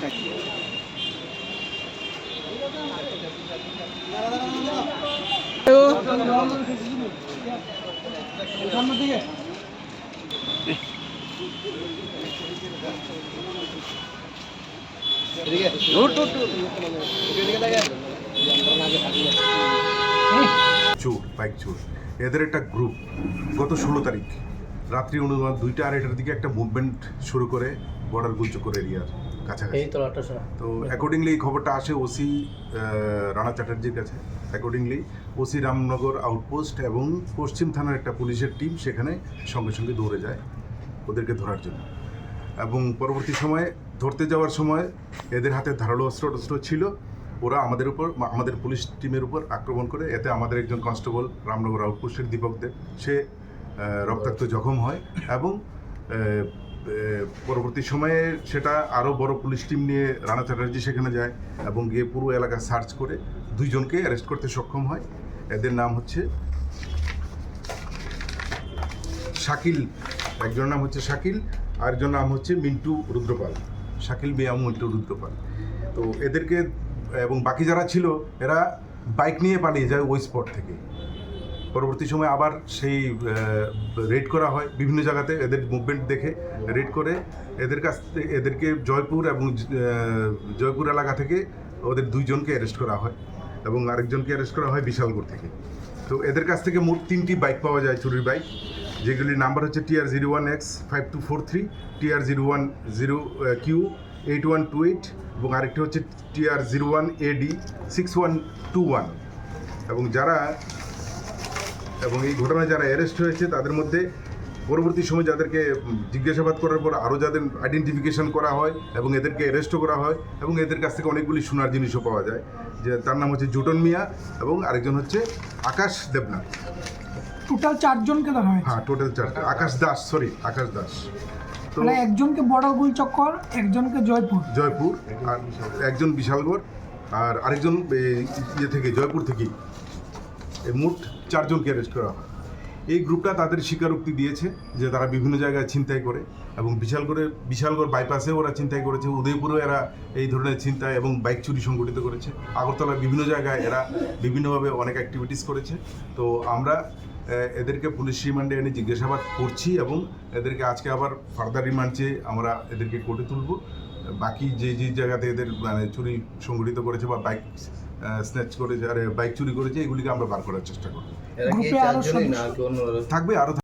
সাক্ষী উঠ, উঠ, উঠ। চোর বাইক চোর। এদের একটা গ্রুপ গত ষোলো তারিখ। রাত্রি অনুমান দুইটা আড়াইটার দিকে একটা মুভমেন্ট শুরু করে বর্ডার গুলচক্কর এরিয়ার কাছাকাছি। তো অ্যাকর্ডিংলি এই খবরটা আসে ওসি রানা চ্যাটার্জির কাছে। অ্যাকর্ডিংলি ওসি রামনগর আউটপোস্ট এবং পশ্চিম থানার একটা পুলিশের টিম সেখানে সঙ্গে সঙ্গে দৌড়ে যায় ওদেরকে ধরার জন্য। এবং পরবর্তী সময়ে ধরতে যাওয়ার সময় এদের হাতে ধারালো অস্ত্র টস্ত্র ছিল। ওরা আমাদের উপর আমাদের পুলিশ টিমের উপর আক্রমণ করে এতে আমাদের একজন কনস্টেবল রামনগর আউটপোস্টের দীপক দেব সে রক্তাক্ত জখম হয় এবং পরবর্তী সময়ে সেটা আরও বড় পুলিশ টিম নিয়ে রানা চ্যাটার্জি সেখানে যায় এবং গিয়ে পুরো এলাকা সার্চ করে দুইজনকে অ্যারেস্ট করতে সক্ষম হয়। এদের নাম হচ্ছে শাকিল, একজনের নাম হচ্ছে শাকিল, আরেকজনের নাম হচ্ছে মিন্টু রুদ্রপাল, শাকিল মিয়া মিন্টু রুদ্রপাল। তো এদেরকে এবং বাকি যারা ছিল, এরা বাইক নিয়ে পালিয়ে যায় ওই স্পট থেকে। পরবর্তী সময় আবার সেই রেড করা হয় বিভিন্ন জায়গাতে এদের মুভমেন্ট দেখে রেড করে এদের কাছ থেকে এদেরকে জয়পুর এবং জয়পুর এলাকা থেকে ওদের দুইজনকে অ্যারেস্ট করা হয় এবং আরেকজনকে অ্যারেস্ট করা হয় বিশালগড় থেকে। তো এদের কাছ থেকে মোট তিনটি বাইক পাওয়া যায় চুরির বাইক যেগুলির নাম্বার হচ্ছে TR zero one X five two four three TR zero one zero Q eight one two eight এবং আরেকটি হচ্ছে TR zero one AD six one two one এবং যারা এবং এই ঘটনায় যারা অ্যারেস্ট হয়েছে তাদের মধ্যে পরবর্তী সময় যাদেরকে জিজ্ঞাসাবাদ করার পর আরও যাদের আইডেন্টিফিকেশন করা হয় এবং এদেরকে অ্যারেস্টও করা হয় এবং এদের কাছ থেকে অনেকগুলি সোনার জিনিসও পাওয়া যায়। যে তার নাম হচ্ছে জুটন মিয়া এবং আরেকজন হচ্ছে আকাশ দেবনাথ। টোটাল চারজনকে ধরা হয়েছে? হ্যাঁ টোটাল চারটে। আকাশ দাস সরি আকাশ দাস। মানে একজনকে বড় গুল চক্কর একজনকে জয়পুর। জয়পুর আর একজন বিশালগড় আর আরেকজন ইয়ে থেকে জয়পুর থেকে এই মোট চারজনকে অ্যারেস্ট করা হয়। এই গ্রুপটা তাদের স্বীকারোক্তি দিয়েছে যে তারা বিভিন্ন জায়গায় ছিনতাই করে এবং বিশাল করে বিশালগড় বাইপাসেও ওরা ছিনতাই করেছে। উদয়পুরেও এরা এই ধরনের ছিনতাই এবং বাইক চুরি সংগঠিত করেছে। আগরতলার বিভিন্ন জায়গায় এরা বিভিন্নভাবে অনেক অ্যাক্টিভিটিস করেছে। তো আমরা এদেরকে পুলিশ রিমান্ডে এনে জিজ্ঞাসাবাদ করছি এবং এদেরকে আজকে আবার ফার্দার রিমান্ড চেয়ে আমরা এদেরকে করে তুলব। বাকি যে যে জায়গাতে এদের মানে চুরি সংগঠিত করেছে বা বাইক স্ন্যাচ করেছে আর বাইক চুরি করেছে এগুলিকে আমরা বার করার চেষ্টা করব। থাকবে আরও